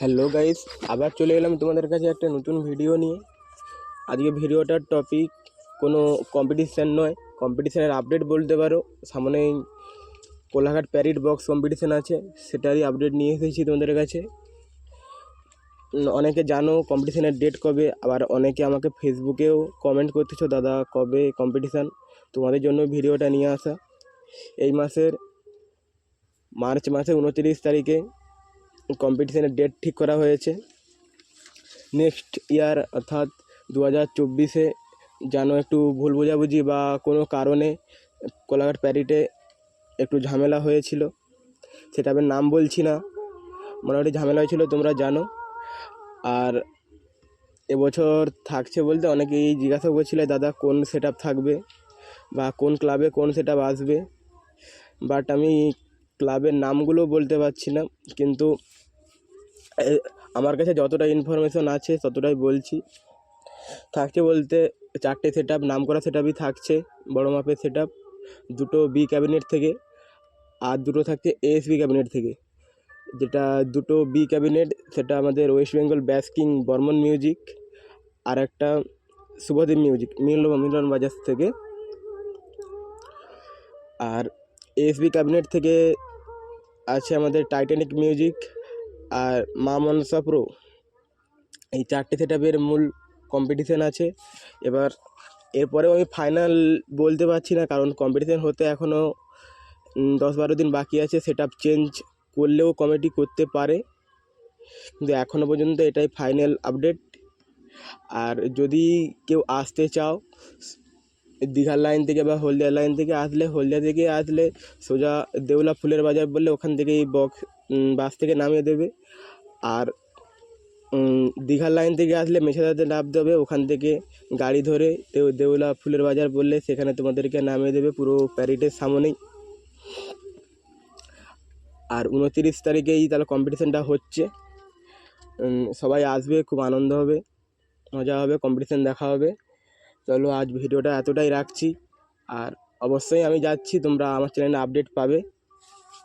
Hello guys আবার চলে এলাম তোমাদের কাছে একটা নতুন ভিডিও নিয়ে। আজকে ভিডিওটার টপিক কোনো কম্পিটিশান নয়। কম্পিটিশানের আপডেট বলতে পারো। সামনেই কোলাঘাট প্যারিড বক্স কম্পিটিশান আছে। সেটারই আপডেট নিয়ে এসেছি তোমাদের কাছে। অনেকে জানো কম্পিটিশানের ডেট কবে। আবার অনেকে আমাকে ফেসবুকেও কমেন্ট করতেছো, দাদা, কবে কম্পিটিশান তোমাদের জন্য ভিডিওটা নিয়ে আসা। এই মাসের মার্চ মাসের উনত্রিশ তারিখে কম্পিটিশানের ডেট ঠিক করা হয়েছে। নেক্সট ইয়ার অর্থাৎ দু হাজার চব্বিশে যেন একটু ভুল বোঝাবুঝি বা কোনো কারণে কোলাঘাট প্যারিটে একটু ঝামেলা হয়েছিল, সেটা আমি নাম বলছি না। মোটামুটি ঝামেলা হয়েছিল, তোমরা জানো। আর এবছর থাকছে বলতে অনেকেই জিজ্ঞাসা করছিল, দাদা, কোন সেট থাকবে বা কোন ক্লাবে কোন সেট আসবে? বাট আমি ক্লাবের নামগুলো বলতে পারছি না, কিন্তু আমার কাছে যতটা ইনফরমেশন আছে, ততটাই বলছি। থাকছে বলতে চারটে সেট আপ নাম করা সেট আপই থাকছে, বড় মাপের সেট আপ দুটো বি ক্যাবিনেট থেকে, আর দুটো থাকছে এএসবি ক্যাবিনেট থেকে। যেটা দুটো বি ক্যাবিনেট সেটা আমাদের ওয়েস্ট বেঙ্গল ব্যাসকিং বর্মন মিউজিক আর একটা শুভদীপ মিউজিক মিলন মিলন বাজার থেকে। আর এএসবি ক্যাবিনেট থেকে আছে আমাদের টাইটানিক মিউজিক আর মা মনসা প্রো, এই চারটে সেট মূল কম্পিটিশান আছে। এবার এরপরেও আমি ফাইনাল বলতে পারছি না, কারণ কম্পিটিশান হতে এখনও দশ বারো দিন বাকি আছে। সেট চেঞ্জ করলেও কমিটি করতে পারে। কিন্তু এখনও পর্যন্ত এটাই ফাইনাল আপডেট আর যদি কেউ আসতে চাও, দীঘার লাইন থেকে বা হলদিয়া লাইন থেকে আসলে, হলদিয়া থেকে আসলে সোজা দেউলা ফুলের বাজার বললে ওখান থেকেই বক্স বাস থেকে নামিয়ে দেবে। আর দীঘার লাইন থেকে আসলে মেছেদাতে নামতে হবে ওখান থেকে গাড়ি ধরে দেউ, দেউলা ফুলের বাজার বললে সেখানে তোমাদেরকে নামিয়ে দেবে পুরো প্যারিটের সামনেই। আর উনতিরিশ তারিখেই তাহলে কম্পিটিশানটা হচ্ছে। সবাই আসবে, খুব আনন্দ হবে, মজা হবে কম্পিটিশান দেখা হবে। চলো, আজ ভিডিওটা এতটাই রাখছি। আর অবশ্যই আমি যাচ্ছি, তোমরা আমার চ্যানেলে আপডেট পাবে।